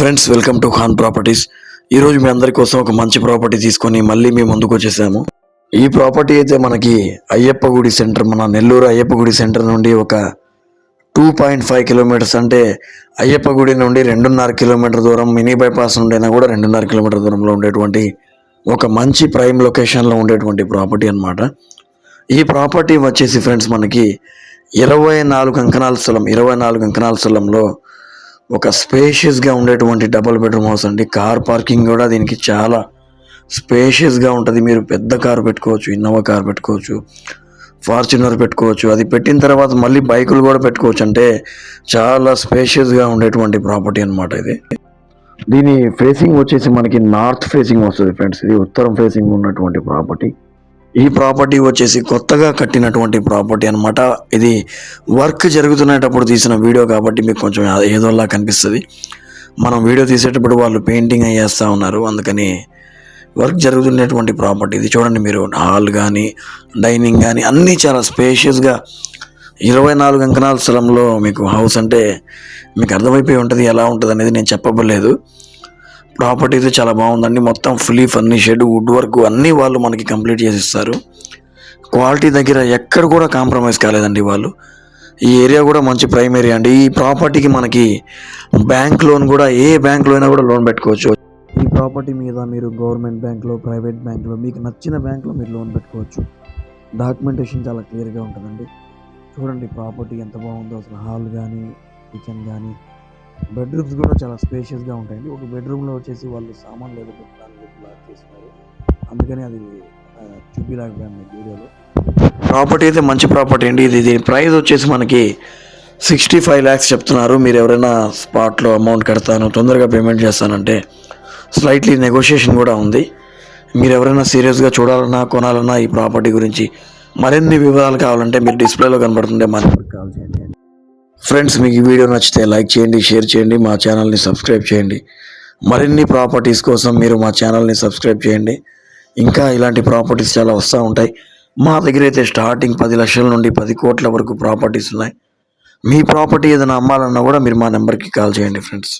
Friends welcome to Khan properties ఈరోజు మీ అందరి కోసం ఒక మంచి ప్రాపర్టీ తీసుకొని మళ్ళీ మీ ముందుకు వచ్చేసాము. ఈ ప్రాపర్టీ అయితే మనకి అయ్యప్ప గుడి సెంటర్ మన నెల్లూరు అయ్యప్ప గుడి సెంటర్ నుండి ఒక టూ పాయింట్ ఫైవ్ కిలోమీటర్స్ అంటే అయ్యప్ప గుడి నుండి రెండున్నర కిలోమీటర్ దూరం మినీ బైపాస్ నుండి అయినా కూడా రెండున్నర కిలోమీటర్ దూరంలో ఉండేటువంటి ఒక మంచి ప్రైమ్ లొకేషన్లో ఉండేటువంటి ప్రాపర్టీ అనమాట ఈ ప్రాపర్టీ వచ్చేసి ఫ్రెండ్స్ మనకి ఇరవై నాలుగు అంకణాల స్థలం ఇరవై నాలుగు అంకణాల స్థలంలో ఒక స్పేషియస్గా ఉండేటువంటి డబుల్ బెడ్రూమ్ హౌస్ అండి. కార్ పార్కింగ్ కూడా దీనికి చాలా స్పేషియస్గా ఉంటుంది. మీరు పెద్ద కారు పెట్టుకోవచ్చు ఇన్నోవా కార్ పెట్టుకోవచ్చు ఫార్చునర్ పెట్టుకోవచ్చు. అది పెట్టిన తర్వాత మళ్ళీ బైకులు కూడా పెట్టుకోవచ్చు. అంటే చాలా స్పేషియస్గా ఉండేటువంటి ప్రాపర్టీ అన్నమాట ఇది. దీని ఫేసింగ్ వచ్చేసి మనకి నార్త్ ఫేసింగ్ వస్తుంది ఫ్రెండ్స్. ఇది ఉత్తరం ఫేసింగ్ ఉన్నటువంటి ప్రాపర్టీ ఈ ప్రాపర్టీ వచ్చేసి కొత్తగా కట్టినటువంటి ప్రాపర్టీ అన్నమాట. ఇది వర్క్ జరుగుతున్నప్పుడు తీసిన వీడియో కాబట్టి మీకు కొంచెం ఏదోలా కనిపిస్తుంది. మనం వీడియో తీసేటప్పుడు వాళ్ళు పెయింటింగ్ అయ్యేస్తూ ఉన్నారు. అందుకని వర్క్ జరుగుతున్నటువంటి ప్రాపర్టీ ఇది. చూడండి మీరు హాల్ కానీ డైనింగ్ కానీ అన్నీ చాలా స్పేషియస్గా ఇరవై నాలుగు అంకణాల స్థలంలో మీకు హౌస్ అంటే మీకు అర్థమైపోయి ఉంటుంది ఎలా ఉంటుంది అనేది నేను చెప్పబలేదు ప్రాపర్టీ అయితే చాలా బాగుందండి. మొత్తం ఫుల్లీ ఫర్నిషెడ్ వుడ్ వర్క్ అన్నీ వాళ్ళు మనకి కంప్లీట్ చేసి ఇస్తారు క్వాలిటీ దగ్గర ఎక్కడ కూడా కాంప్రమైజ్ కాలేదండి వాళ్ళు. ఈ ఏరియా కూడా మంచి ప్రైమ్ ఏరియా అండి. ఈ ప్రాపర్టీకి మనకి బ్యాంక్ లోన్ కూడా ఏ బ్యాంక్లో అయినా కూడా లోన్ పెట్టుకోవచ్చు. ఈ ప్రాపర్టీ మీద మీరు గవర్నమెంట్ బ్యాంక్లో ప్రైవేట్ బ్యాంక్లో మీకు నచ్చిన బ్యాంక్లో మీరు లోన్ పెట్టుకోవచ్చు. డాక్యుమెంటేషన్ చాలా క్లియర్గా ఉంటుందండి. చూడండి ప్రాపర్టీ ఎంత బాగుందో అసలు హాల్ కానీ కిచెన్ కానీ బెడ్రూమ్స్ కూడా చాలా స్పేషియస్గా ఉంటాయండి. ఒక బెడ్రూమ్లో వచ్చేసి వాళ్ళు సామాన్లు ఏదో పెట్టడానికి బ్లాక్ చేస్తున్నారు. అందుకని అది ఆ, మీకు వీడియోలో. ప్రాపర్టీ అయితే మంచి ప్రాపర్టీ అండి. ఇది దీని ప్రైస్ వచ్చేసి మనకి సిక్స్టీ ఫైవ్ ల్యాక్స్ చెప్తున్నారు. మీరు ఎవరైనా స్పాట్లో అమౌంట్ కడతాను తొందరగా పేమెంట్ చేస్తానంటే స్లైట్లీ నెగోషియేషన్ కూడా ఉంది. మీరు ఎవరైనా సీరియస్గా చూడాలన్నా కొనాలన్నా ఈ ప్రాపర్టీ గురించి మరిన్ని వివరాలు కావాలంటే మీరు డిస్ప్లేలో కనబడుతుంటే మా కాల్ చేయండి. ఫ్రెండ్స్ మీకు ఈ వీడియో నచ్చితే లైక్ చేయండి షేర్ చేయండి మా ఛానల్ని సబ్స్క్రైబ్ చేయండి. మరిన్ని ప్రాపర్టీస్ కోసం మీరు మా ఛానల్ని సబ్స్క్రైబ్ చేయండి. ఇంకా ఇలాంటి ప్రాపర్టీస్ చాలా వస్తూ ఉంటాయి. మా దగ్గర అయితే స్టార్టింగ్ పది లక్షల నుండి పది కోట్ల వరకు ప్రాపర్టీస్ ఉన్నాయి. మీ ప్రాపర్టీ ఏదైనా అమ్మాలన్నా కూడా మీరు మా నెంబర్కి కాల్ చేయండి ఫ్రెండ్స్